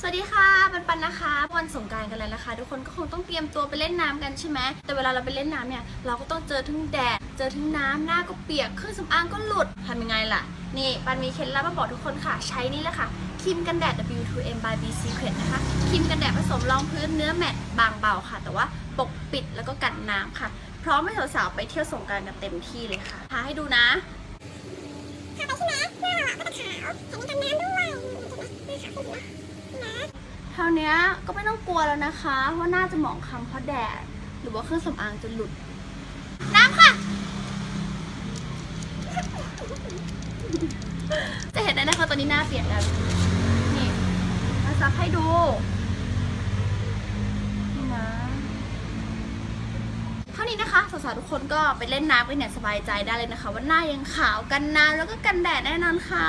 สวัสดีค่ะปันปันนะคะ วันสงการกันแล้วนะคะ ทุกคนก็คงต้องเตรียมตัวไปเล่นน้ำกันใช่ไหมแต่เวลาเราไปเล่นน้ำเนี่ยเราก็ต้องเจอทั้งแดดเจอทั้งน้ำหน้าก็เปียกเครื่องสำอางก็หลุดทำยังไงล่ะ นี่ปันมีเคล็ดลับมาบอกทุกคนค่ะ ใช้นี่แหละค่ะครีมกันแดด W2M by B Secret นะคะครีมกันแดดผสมรองพื้นเนื้อแมตต์บางเบาค่ะ แต่ว่าปกปิดแล้วก็กันน้ำค่ะ พร้อมให้สาวๆไปเที่ยวสงการกันเต็มที่เลยค่ะพาให้ดูนะทาไปใช่ไหมหน้าราก็จะขาวแถมกันน้ำด้วยเห็นไหมหน้าขาวขึ้น นะคราวนี้ก็ไม่ต้องกลัวแล้วนะคะว่าหน้าจะหมองคล้ำเพราะแดด หรือว่าเครื่องสำอางจะหลุด น้ำค่ะ จะเห็นได้นะคะตอนนี้หน้าเปลี่ยนแล้ว นี่มาซับให้ดู นี่นะ เท่านี้นะคะสาวๆทุกคนก็ไปเล่นน้ำกันอย่างสบายใจได้เลยนะคะ ว่าหน้ายังขาวกันน้ำแล้วก็กันแดดแน่นอนค่ะ